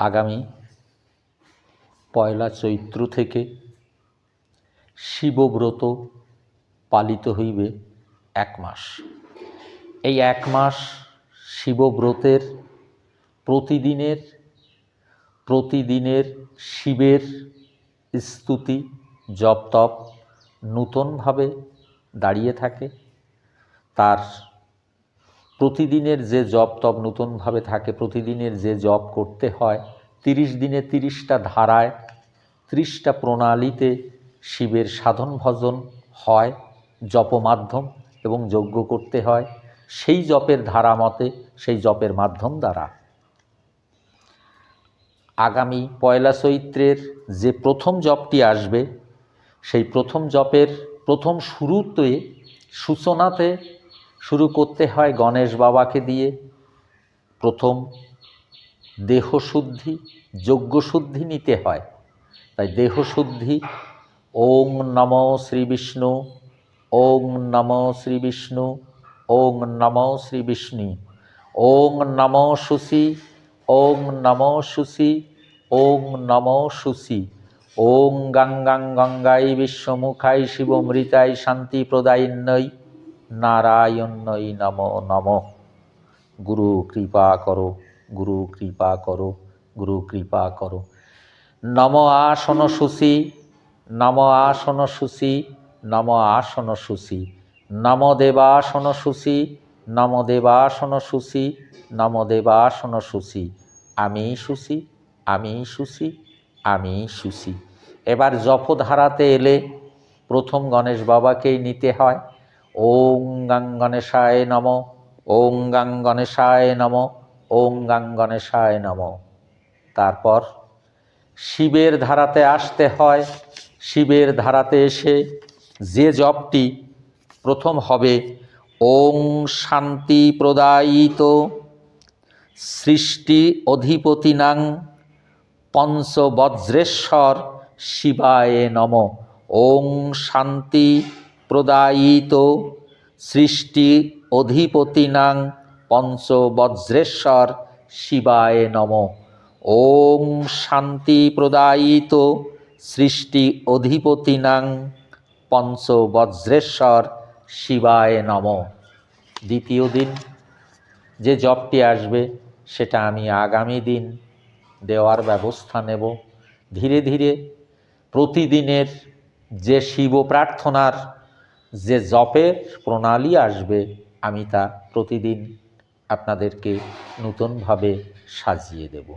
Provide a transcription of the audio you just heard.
আগামী পয়লা চৈত্র থেকে শিবব্রত পালিত হইবে এক মাস। এই এক মাস শিবব্রতের প্রতিদিনের প্রতিদিনের শিবের স্তুতি জপ তপ নূতনভাবে দাঁড়িয়ে থাকে। তার প্রতিদিনের যে জপ তপ নতুনভাবে থাকে, প্রতিদিনের যে জপ করতে হয়, তিরিশ দিনে তিরিশটা ধারায়, ত্রিশটা প্রণালীতে শিবের সাধন ভজন হয়, জপমাধ্যম এবং যজ্ঞ করতে হয়। সেই জপের ধারা মতে সেই জপের মাধ্যম দ্বারা। আগামী পয়লা চৈত্রের যে প্রথম জপটি আসবে, সেই প্রথম জপের প্রথম শুরুতে সূচনাতে শুরু করতে হয় গণেশ বাবাকে দিয়ে। প্রথম দেহশুদ্ধি, যজ্ঞশুদ্ধি নিতে হয়। তাই দেহশুদ্ধি, ওং নম শ্রী বিষ্ণু, ওং নম শ্রী বিষ্ণু, ওং নম শ্রী বিষ্ণু, ওং নম সুসি, ওং নম সুসি, ওং নম সুসি, ওং গঙ্গাং গঙ্গাই বিশ্বমুখাই শিবমৃতাই শান্তি প্রদায়িন্নই নারায়ণই নম নম। গুরু কৃপা করো, গুরু কৃপা করো, গুরু কৃপা করো। নম আসন সুসি, নম আসন সুসি, নম আসন সুসি। নম দেবাসন সুসি, নম দেবাসন সুসি, নম দেবাসন সুসি। আমি সুসি আমি সুসি আমি সুসি। এবার জপধারাতে এলে প্রথম গণেশ বাবাকেই নিতে হয়। ওং গাং গণেশায় নম। ওং গাং গণেশায় নম। ওং গাং গণেশায় নম। তারপর শিবের ধারাতে আসতে হয়। শিবের ধারাতে এসে যে জপটি প্রথম হবে, ওং শান্তি প্রদায়িত। সৃষ্টি অধিপতিনাং পঞ্চবজ্রেশ্বর শিবায় নম। ওং শান্তি প্রদায়িত সৃষ্টি অধিপতিনাং পঞ্চবজ্রেশ্বর শিবায় নম। ওং শান্তি প্রদায়িত সৃষ্টি অধিপতিনাং পঞ্চবজ্রেশ্বর শিবায় নম। দ্বিতীয় দিন যে জবটি আসবে, সেটা আমি আগামী দিন দেওয়ার ব্যবস্থা নেব। ধীরে ধীরে প্রতিদিনের যে শিব প্রার্থনার যে জপের প্রণালী আসবে আমি তা প্রতিদিন আপনাদেরকে নতুনভাবে সাজিয়ে দেব।